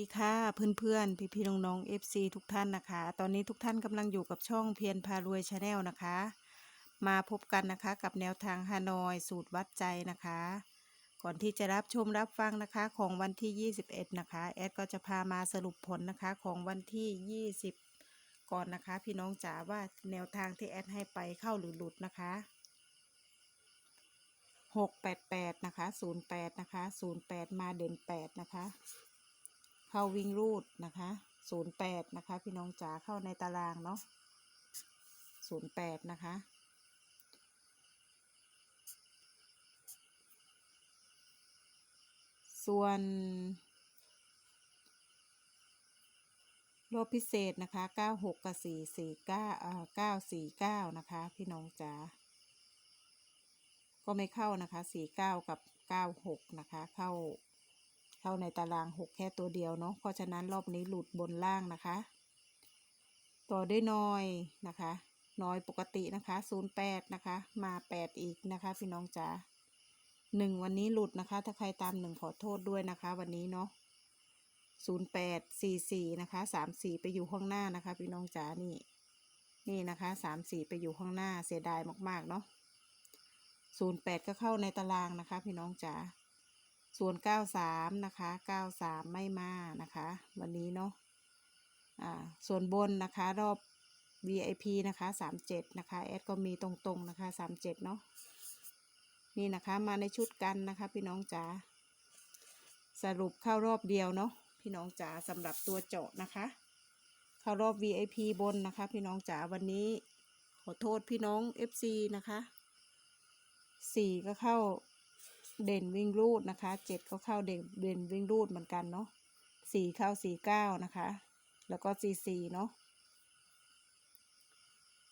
ดีค่ะเพื่อนๆพี่ๆน้องๆ FC ทุกท่านนะคะ ตอนนี้ทุกท่านกำลังอยู่กับช่องเพียรพารวยชาแนลนะคะ มาพบกันนะคะกับแนวทางฮานอยสูตรวัดใจนะคะ ก่อนที่จะรับชมรับฟังนะคะของวันที่ 21 นะคะ แอดก็จะพามาสรุปผลนะคะของวันที่ 20 ก่อนนะคะ พี่น้องจ๋าว่าแนวทางที่แอดให้ไปเข้าหรือหลุดนะคะ688นะคะ08นะคะ08 มาเด่น8นะคะ เข้าวิ่งรูดนะคะ08นย์แปดนะคะพี่น้องจ๋าเข้าในตารางเนาะ08นย์แปดนะคะส่วนรอบพิเศษนะคะ 96 กับ 449อ่า949 นะคะ พี่น้องจ๋า ก็ไม่เข้านะคะ 49 กับ 96 นะคะ เข้า เข้าในตาราง 6 แค่ตัวเดียวเนาะเพราะฉะนั้นรอบนี้หลุดบนล่างนะคะ ต่อด้วยน้อยนะคะน้อยปกตินะคะ08นะคะ มา 8 อีกนะคะ พี่น้องจ๋าหนึ่งวันนี้หลุดนะคะ ถ้าใครตามหนึ่งขอโทษด้วยนะคะ วันนี้เนาะ08 44นะคะ34 ไปอยู่ข้างหน้านะคะ พี่น้องจ๋านี่นี่นะคะ34 ไปอยู่ข้างหน้าเสียดายมากๆเนาะ08 ก็เข้าในตารางนะคะ พี่น้องจ๋า ส่วน 93 นะคะ 93 ไม่มานะคะ วันนี้เนาะอ่าส่วนบนนะคะรอบ VIP นะคะ 37 นะคะแอดก็มีตรงๆนะคะ 37 เนาะนี่นะคะมาในชุดกันนะคะพี่น้องจ๋าสรุปเข้ารอบเดียวเนาะพี่น้องจ๋าสำหรับตัวเจาะนะคะ เข้ารอบ VIP บนนะคะ พี่น้องจ๋าวันนี้ขอโทษพี่น้อง FC นะคะสี่ก็เข้า เด่นวิ่งรูดนะคะเจ็ดก็เข้าเด่นเด่นวิ่งรูดเหมือนกันเนาะสี่เข้าสี่เก้านะคะ แล้วก็สี่สี่เนาะ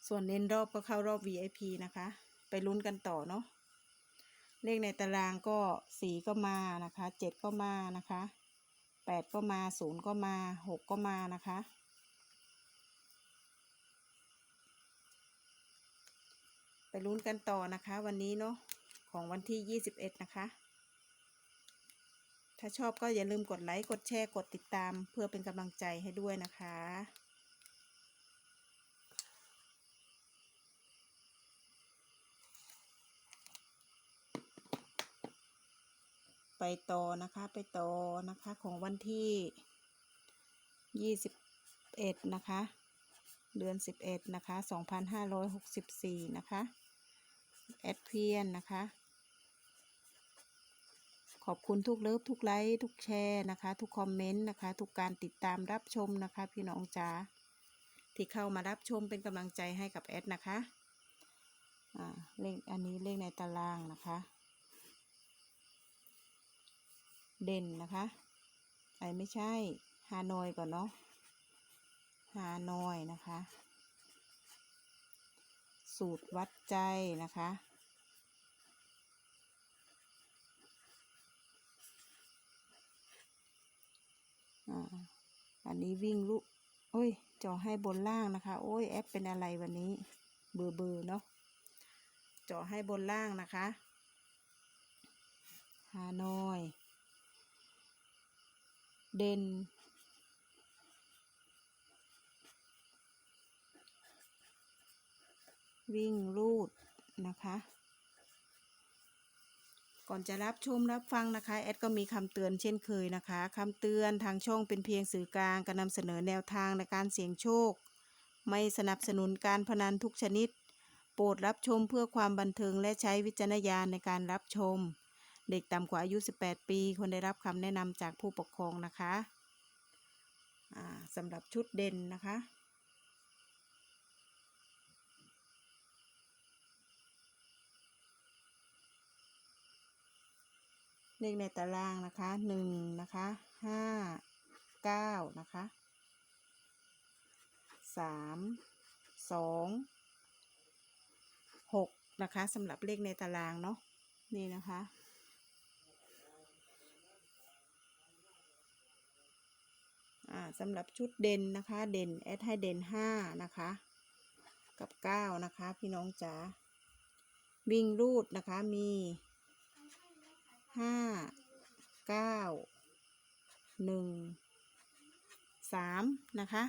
ส่วนเน้นรอบก็เข้ารอบ VIP นะคะ ไปลุ้นกันต่อเนาะเลขในตารางก็สี่ก็มานะคะเจ็ดก็มานะคะแปดก็มาศูนย์ก็มาหกก็มานะคะไปลุ้นกันต่อนะคะวันนี้เนาะ ของวันที่ 21 นะคะ ถ้าชอบก็อย่าลืมกดไลค์ กดแชร์ กดติดตามเพื่อเป็นกำลังใจให้ด้วยนะคะ ไปต่อนะคะ ไปต่อนะคะของวันที่ 21 นะคะ เดือน 11 นะคะ 2564 นะคะ แอดเพียนนะคะ ขอบคุณทุกเลิฟทุกไลค์ทุกแชร์นะคะ ทุกคอมเมนต์นะคะ ทุกการติดตามรับชมนะคะ พี่น้องจ๋าที่เข้ามารับชมเป็นกำลังใจให้กับแอดนะคะอ่าเลขอันนี้เลขในตารางนะคะ เด่นนะคะไอไม่ใช่ฮานอยก่อนเนาะฮานอยนะคะ สูตรวัดใจนะคะ อ่า อันนี้วิ่งลุโอ้ยจอให้บนล่างนะคะ โอ้ยแอปเป็นอะไรวันนี้ เบอร์เบอร์เนาะจอให้บนล่างนะคะฮานอย เด่นวิ่งรูดนะคะ ก่อนจะรับชมรับฟังนะคะ แอดก็มีคำเตือนเช่นเคยนะคะคำเตือนทางช่องเป็นเพียงสื่อกลางการนำเสนอแนวทางในการเสี่ยงโชค ไม่สนับสนุนการพนันทุกชนิด โปรดรับชมเพื่อความบันเทิงและใช้วิจารณญาณในการรับชม เด็กต่ำกว่าอายุ 18 ปีควรได้รับคำแนะนำจากผู้ปกครองนะคะอ่าสำหรับชุดเด่นนะคะ เลขในตารางนะคะหนึ่งนะคะห้าเก้านะคะสามสองหกนะคะสำหรับเลขในตารางเนาะนี่นะคะสำหรับชุดเด่นนะคะ เด่นแอดให้เด่นห้านะคะ กับเก้านะคะ พี่น้องจ๋าวิ่งรูดนะคะมี ห้าเก้าหนึ่งสามนะคะ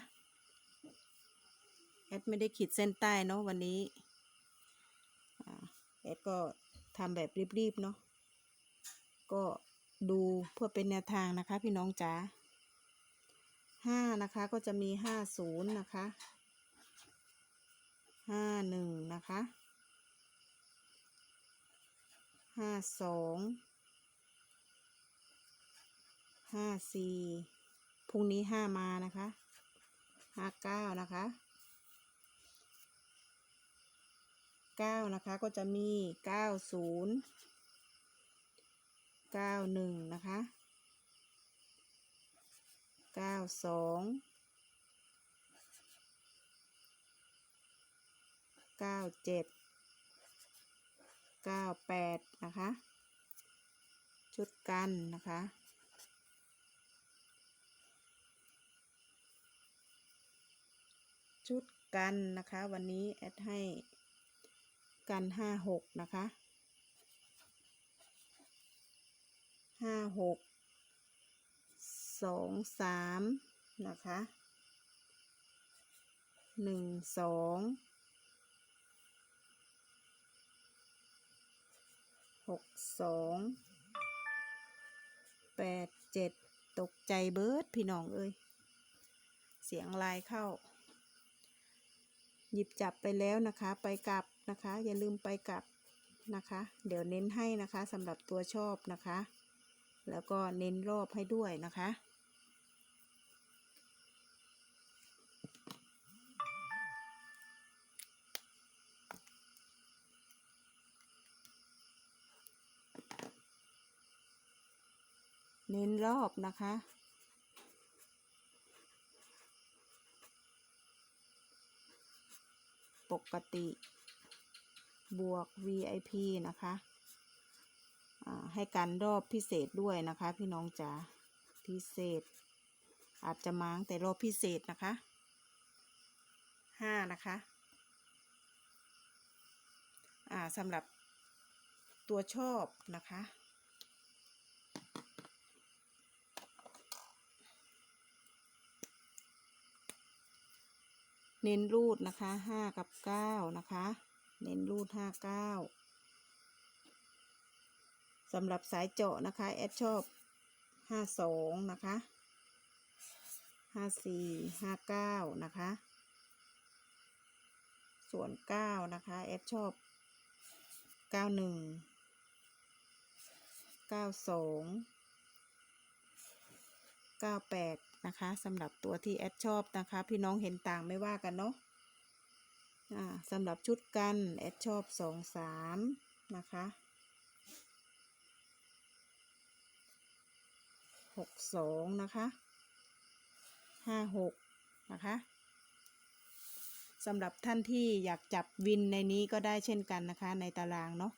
แอดไม่ได้ขีดเส้นใต้เนาะวันนี้อ่าแอดก็ทำแบบรีบๆเนาะก็ดูเพื่อเป็นแนวทางนะคะ พี่น้องจ๋าห้านะคะก็จะมีห้าศูนย์นะคะห้าหนึ่งนะคะห้าสอง ห้าสี่พรุ่งนี้ห้ามานะคะห้าเก้านะคะเก้านะคะก็จะมีเก้าศูนย์เก้าหนึ่งนะคะเก้าสองเก้าเจ็ดเก้าแปดนะคะ ชุดกันนะคะ ชุดกันนะคะ วันนี้แอดให้กันห้าหกนะคะห้าหกสองสามนะคะหนึ่งสองหกสองแปดเจ็ดตกใจเบิร์ดพี่น้องเอ้ย เสียงลายเข้า หยิบจับไปแล้วนะคะไปกลับนะคะ อย่าลืมไปกลับนะคะ เดี๋ยวเน้นให้นะคะสำหรับตัวชอบนะคะ แล้วก็เน้นรอบให้ด้วยนะคะเน้นรอบนะคะ ปกติ บวก VIP นะคะให้กันรอบพิเศษด้วยนะคะ พี่น้องจ๋าพิเศษ อาจจะมาตั้งแต่รอบพิเศษนะคะห้านะคะอ่าสำหรับตัวชอบนะคะ เน้นรูดนะคะห้ากับเก้านะคะ เน้นรูดห้าเก้าสำหรับสายเจาะนะคะ แอดชอบห้าสองนะคะห้าสี่ห้าเก้านะคะ ส่วนเก้านะคะแอดชอบเก้าหนึ่งเก้าสอง เก้าแปดนะคะสำหรับตัวที่แอดชอบนะคะ พี่น้องเห็นต่างไม่ว่ากันเนาะสำหรับชุดกันแอดชอบสองสามนะคะหกสองนะคะห้าหกนะคะสำหรับท่านที่อยากจับวินในนี้ก็ได้เช่นกันนะคะ ในตารางเนาะ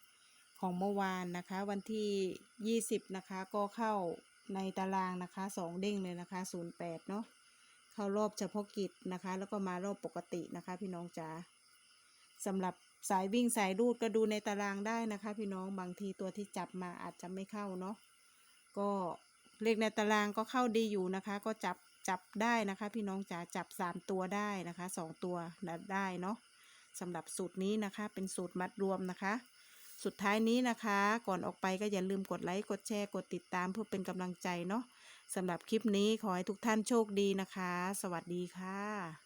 ของเมื่อวานนะคะ วันที่ 20 นะคะก็เข้า ในตารางนะคะสองเด้งเลยนะคะ08เนาะเข้ารอบเฉพาะกิจนะคะ แล้วก็มารอบปกตินะคะ พี่น้องจ๋าสำหรับสายวิ่งสายรูดก็ดูในตารางได้นะคะ พี่น้องบางทีตัวที่จับมาอาจจะไม่เข้าเนาะก็เลขในตารางก็เข้าดีอยู่นะคะ ก็จับจับได้นะคะ พี่น้องจ๋าจับสามตัวได้นะคะสองตัวได้เนาะสำหรับสูตรนี้นะคะเป็นสูตรมัดรวมนะคะ สุดท้ายนี้นะคะ ก่อนออกไปก็อย่าลืมกดไลค์ กดแชร์ กดติดตามเพื่อเป็นกำลังใจเนาะสำหรับคลิปนี้ขอให้ทุกท่านโชคดีนะคะ สวัสดีค่ะ